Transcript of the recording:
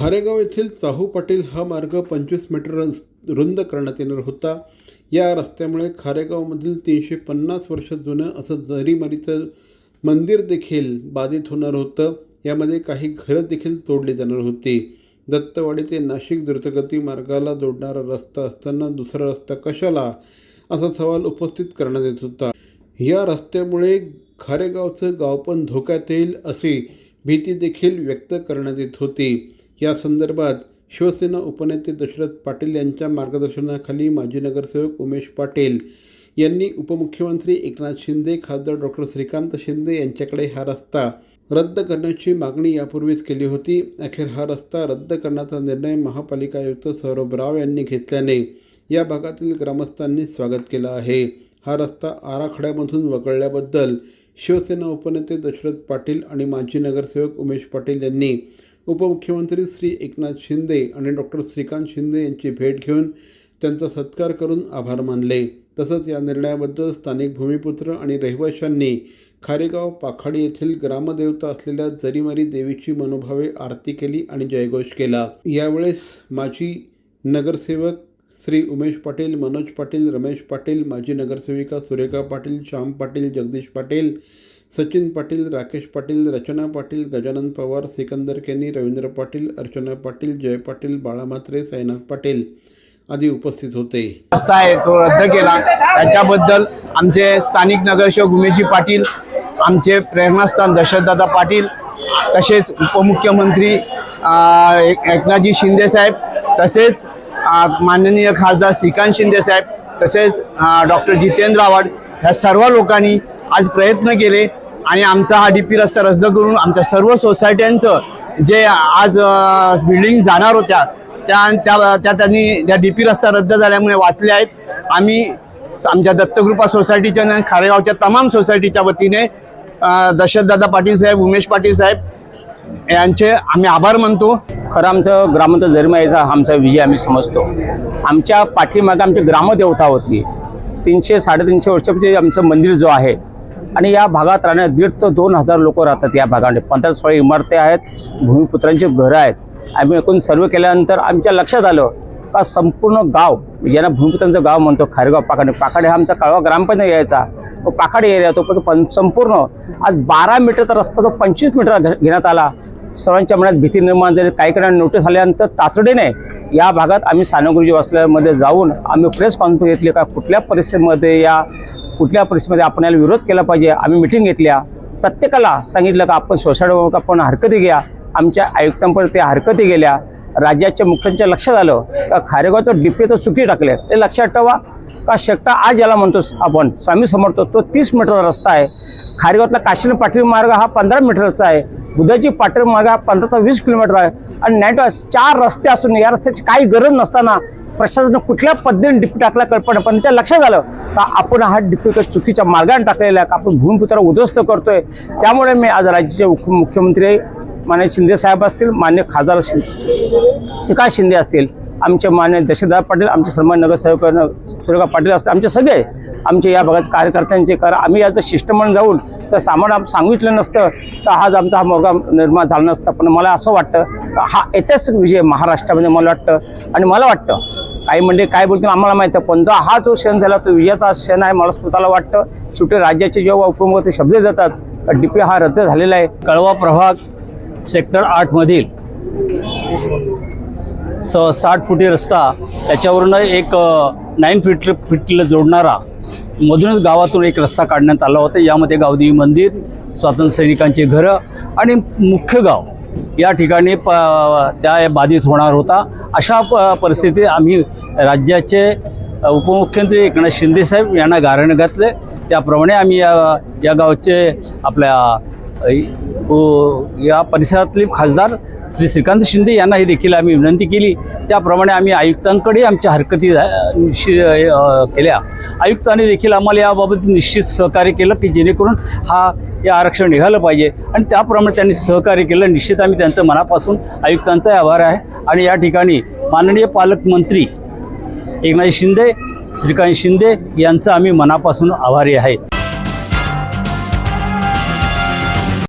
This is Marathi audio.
हारेगाव येथील चाहू पाटील हा मार्ग पंचवीस मीटर रुंद करण्यात येणार होता. या रस्त्यामुळे खारेगावमधील तीनशे पन्नास वर्ष जुनं असं जरीमरीचं मंदिर देखील बाधित होणार होतं. यामध्ये काही घरं देखील तोडली जाणार होती. दत्तवाडी ते नाशिक द्रुतगती मार्गाला जोडणारा रस्ता असताना दुसरा रस्ता कशाला? असा सवाल उपस्थित करण्यात येत होता. या रस्त्यामुळे खारेगावचं गाव पण धोक्यात येईल अशी भीती देखील व्यक्त करण्यात येत होती. या संदर्भात शिवसेना उपनेते दशरथ पाटील यांच्या मार्गदर्शनाखाली माजी नगरसेवक उमेश पाटील यांनी उपमुख्यमंत्री एकनाथ शिंदे खासदार डॉक्टर श्रीकांत शिंदे यांच्याकडे हा रस्ता रद्द करण्याची मागणी यापूर्वीच केली होती. अखेर हा रस्ता रद्द करण्याचा निर्णय महापालिका आयुक्त सौरभ राव यांनी घेतल्याने या भागातील ग्रामस्थांनी स्वागत केलं आहे. हा रस्ता आराखड्यामधून वगळल्याबद्दल शिवसेना उपनेते दशरथ पाटील आणि माजी नगरसेवक उमेश पाटील यांनी उपमुख्यमंत्री श्री एकनाथ शिंदे आणि डॉक्टर श्रीकांत शिंदे यांची भेट घेऊन त्यांचा सत्कार करून आभार मानले. तसंच या निर्णयाबद्दल स्थानिक भूमिपुत्र आणि रहिवाशांनी खारेगाव पाखाडी येथील ग्रामदेवता असलेल्या जरीमारी देवीची मनोभावे आरती केली आणि जयघोष केला. यावेळेस माजी नगरसेवक श्री उमेश पाटील मनोज पाटील रमेश पाटील माजी नगरसेविका सुरेखा पाटील श्याम पाटील जगदीश पाटील सचिन पाटील राकेश पाटील रचना पाटील गजानन पवार सिकंदर केनी रवींद्र पाटील अर्चना पाटील जय पाटील बाळा म्हात्रे साईनाथ पाटील आदी उपस्थित होते. रस्ता आहे तो रद्द केला. त्याच्याबद्दल आमचे स्थानिक नगरसेवक उमेशजी पाटील आमचे प्रेरणास्थान दशरथदादा पाटील तसेच उपमुख्यमंत्री एक- एकनाथजी शिंदे साहेब तसेच माननीय खासदार श्रीकांत शिंदे साहेब तसेच डॉक्टर जितेंद्र आव्हाड ह्या सर्व लोकांनी आज प्रयत्न केले आणि आमचा हा डी पी रस्ता रद्द करून आमच्या सर्व सोसायट्यांचं जे आज बिल्डिंग जाणार होत्या त्या त्या त्या त्यांनी त्या डी पी रस्ता रद्द झाल्यामुळे वाचले आहेत. आम्ही आमच्या दत्तकृपा सोसायटीच्या आणि खारेगावच्या तमाम सोसायटीच्या वतीने दशरथदादा पाटील साहेब उमेश पाटील साहेब यांचे आम्ही आभार मानतो. खरं आमचं ग्रामंत जन्मायचा आमचा विजय आम्ही समजतो. आमच्या पाठीमागे आमची ग्रामदेवता होती. तीनशे साडेतीनशे वर्षापूर्वी आमचं मंदिर जो आहे आणि या भागात राहण्यात दीड ते दोन हजार लोक राहतात या भागामध्ये. पंधरा सोळा इमारती आहेत भूमिपुत्रांची घरं आहेत. आम्ही एकूण सर्व केल्यानंतर आमच्या लक्षात आलं का संपूर्ण गाव ज्यांना भूमिपुत्रांचं गाव म्हणतो खारेगाव पाखाडे पाखाडे हा आमचा कळवा ग्रामपंचायत यायचा. तो पाखाडे एरिया तो पण संपूर्ण आज बारा मीटरचा रस्ता तो पंचवीस मीटर घे- घेण्यात आला. सर्वांच्या मनात भीती निर्माण झाली. काही काही नोटीस आल्यानंतर तातडीने या भागात आम्ही सानगुरुजी वाचल्यामध्ये जाऊन आम्ही प्रेस कॉन्फरन्स घेतली का कुठल्या परिस्थितीमध्ये या कुठल्या परिस्थितीमध्ये आपण याला विरोध केला पाहिजे? आम्ही मिटिंग घेतल्या. प्रत्येकाला सांगितलं का आपण सोसायटी आपण हरकती घ्या. आमच्या आयुक्तांपर्यंत त्या हरकती गेल्या. राज्याच्या मुख्यांच्या लक्षात आलं का खारेगाव तर डिपे तो चुकी टाकले ते लक्षात ठेवा का शकता आज याला म्हणतो आपण. स्वामी समर्थ तो तीस मीटरचा रस्ता आहे. खारेगावातला काशीन पाटील मार्ग हा पंधरा मीटरचा आहे. बुधाची पाटील मार्ग हा पंधरा ते वीस किलोमीटर आहे. आणि नाईट चार रस्ते असून या रस्त्याची काही गरज नसताना प्रशासन कुठल्या पद्धतीने डिपी टाकला कल्पना पण त्या लक्षात आलं का आपण हा डिपी तर चुकीच्या मार्गाने टाकलेला आहे का आपण भूमिपुत्राला उद्ध्वस्त करतोय. त्यामुळे मी आज राज्याचे मुख्यमंत्री मान्य शिंदे साहेब असतील मान्य खासदार शि- श्रीकांत शिंदे असतील आमचे मान्य दशरथदादा पाटील आमचे सन्मान नगरसेवक सुरेखा पाटील असतील आमचे सगळे आमचे या भागाचे कार्यकर्त्यांचे करा आम्ही याचं शिष्टमंडळ जाऊन तर सामान सांगितलं नसतं तर आज आमचा हा मोर्गा निर्माण झाला नसता. पण मला असं वाटतं हा ऐतिहासिक विजय महाराष्ट्रामध्ये मला वाटतं आणि मला वाटतं काही म्हणजे काय बोलतील आम्हाला माहिती आहे पण जो हा जो क्षण झाला तो विजयाचा क्षण आहे मला स्वतःला वाटतं. शेवटी राज्याचे जेव्हा उपमुख्यमंत्री शब्द देतात डी पी हा रद्द झालेला आहे. कळवा प्रभाग सेक्टर आठमधील स साठ फुटी रस्ता त्याच्यावरून एक नाईन फीट फीटला जोडणारा मधूनच गावातून एक रस्ता काढण्यात आला होता. यामध्ये गावदेवी मंदिर स्वातंत्र्यसैनिकांची घरं आणि मुख्य गाव. या ठिकाणी प त्या बाधित होणार होता. अशा प परिस्थितीत आम्ही राज्याचे उपमुख्यमंत्री एकनाथ शिंदेसाहेब यांना गारण घातले. त्याप्रमाणे आम्ही या या गावचे आपल्या या परिसरातले खासदार श्री श्रीकांत शिंदे यांनाही देखील आम्ही विनंती केली. त्याप्रमाणे आम्ही आयुक्तांकडे आमच्या हरकती निश्चित केल्या. आयुक्तांनी देखील आम्हाला याबाबत निश्चित सहकार्य केलं की जेणेकरून हा हे आरक्षण निघालं पाहिजे. आणि त्याप्रमाणे त्यांनी सहकार्य केलं. निश्चित आम्ही त्यांचं मनापासून आयुक्तांचा आभार आहे. आणि या ठिकाणी माननीय पालकमंत्री एकनाथ शिंदे श्रीकांत शिंदे यांचं आम्ही मनापासून आभारी आहे.